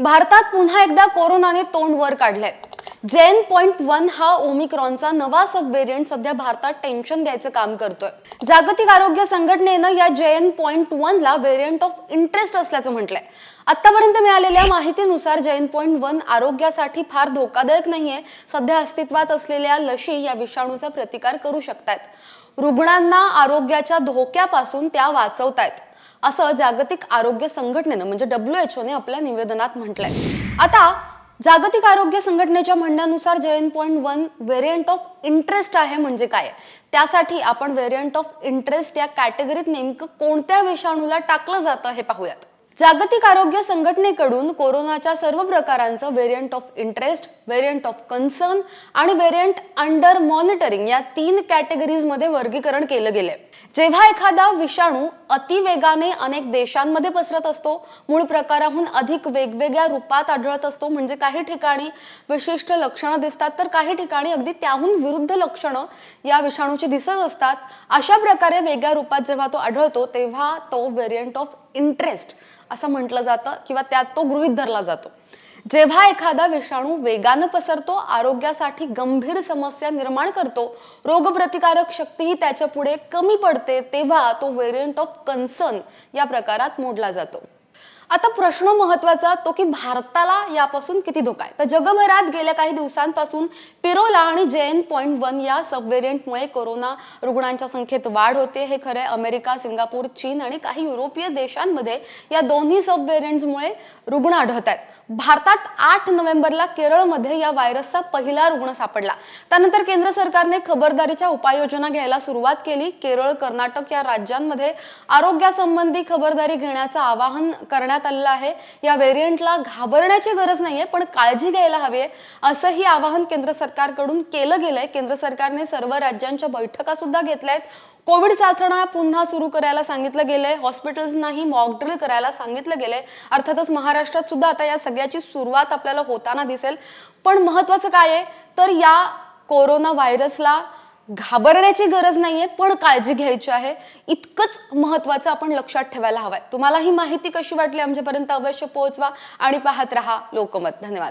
भारतात पुन्हा एकदा कोरोनाने तोंड वर काढलंय. जेन पॉइंट वन हा ओमिक्रॉनचा नवा सब व्हेरियंट सध्या भारतात टेन्शन द्यायचं काम करतोय. जागतिक आरोग्य संघटनेनं या जेएन पॉइंट वनला व्हेरियंट ऑफ इंटरेस्ट असल्याचं म्हटलंय. आतापर्यंत मिळालेल्या माहितीनुसार जेन पॉइंट वन आरोग्यासाठी फार धोकादायक नाहीये. सध्या अस्तित्वात असलेल्या लशी या विषाणूचा प्रतिकार करू शकतात रुग्णांना आरोग्याच्या धोक्यापासून त्या वाचवतायत. असं जागतिक आरोग्य संघटनेनं म्हणजे डब्ल्यू एच ओने आपल्या निवेदनात म्हटलंय. आता जागतिक आरोग्य संघटनेच्या म्हणण्यानुसार JN point one variant of interest आहे म्हणजे काय? त्यासाठी आपण व्हेरियंट ऑफ इंटरेस्ट या कॅटेगरीत नेमकं कोणत्या विषाणूला टाकलं जातं हे पाहूयात. जागतिक आरोग्य संघटनेकडून कोरोनाच्या सर्व प्रकारांचं variant of interest variant of concern आणि व्हेरियंट अंडर मॉनिटरिंग या तीन कॅटेगरीजमध्ये वर्गीकरण केलं गेलंय. जेव्हा एखादा विषाणू अतिवेगाने अनेक देशांमध्ये पसरत असतो मूळ प्रकाराहून अधिक वेगवेगळ्या रूपात आढळत असतो म्हणजे काही ठिकाणी विशिष्ट लक्षणं दिसतात तर काही ठिकाणी अगदी त्याहून विरुद्ध लक्षणं या विषाणूची दिसत असतात. अशा प्रकारे वेगळ्या रूपात जेव्हा तो आढळतो तेव्हा तो व्हेरियंट ऑफ इंटरेस्ट असं म्हटलं जातं किंवा त्यात तो गृहीत धरला जातो. जेव्हा एखादा विषाणू वेगानं पसरतो आरोग्यासाठी गंभीर समस्या निर्माण करतो रोगप्रतिकारक शक्तीही त्याच्या पुढे कमी पडते तेव्हा तो व्हेरियंट ऑफ कन्सर्न या प्रकारात मोडला जातो. आता प्रश्न महत्त्वाचा तो की भारताला यापासून किती धोका आहे? तर जगभरात गेल्या काही दिवसांपासून पिरोला आणि जेएन पॉईंट वन या सब व्हेरियंटमुळे कोरोना रुग्णांच्या संख्येत वाढ होते. हे खरे अमेरिका सिंगापूर चीन आणि काही युरोपीय देशांमध्ये या दोन्ही सब व्हेरियंट्समुळे रुग्ण आढळत आहेत. भारतात आठ नोव्हेंबरला केरळमध्ये या व्हायरसचा पहिला रुग्ण सापडला. त्यानंतर केंद्र सरकारने खबरदारीच्या उपाययोजना घ्यायला सुरुवात केली. केरळ कर्नाटक या राज्यांमध्ये आरोग्यासंबंधी खबरदारी घेण्याचं आवाहन करण्यात करण्यात आलेलं आहे. या व्हेरियंटला घाबरण्याची गरज नाहीये पण काळजी घ्यायला हवी आहे असंही आवाहन केंद्र सरकारकडून केलं गेलंय. केंद्र सरकारने सर्व राज्यांच्या बैठका सुद्धा घेतल्या आहेत कोविड चाचण्या पुन्हा सुरू करायला सांगितलं गेलंय. हॉस्पिटल्सनाही मॉकड्रिल करायला सांगितलं गेलंय. अर्थातच महाराष्ट्रात सुद्धा आता या सगळ्याची सुरुवात आपल्याला होताना दिसेल. पण महत्वाचं काय आहे? तर या कोरोना व्हायरसला घाबरण्याची गरज नाहीये पण काळजी घ्यायची आहे. इतकंच महत्वाचं आपण लक्षात ठेवायला हवंय. तुम्हाला ही माहिती कशी वाटली आमच्यापर्यंत अवश्य पोहोचवा आणि पाहत रहा लोकमत. धन्यवाद.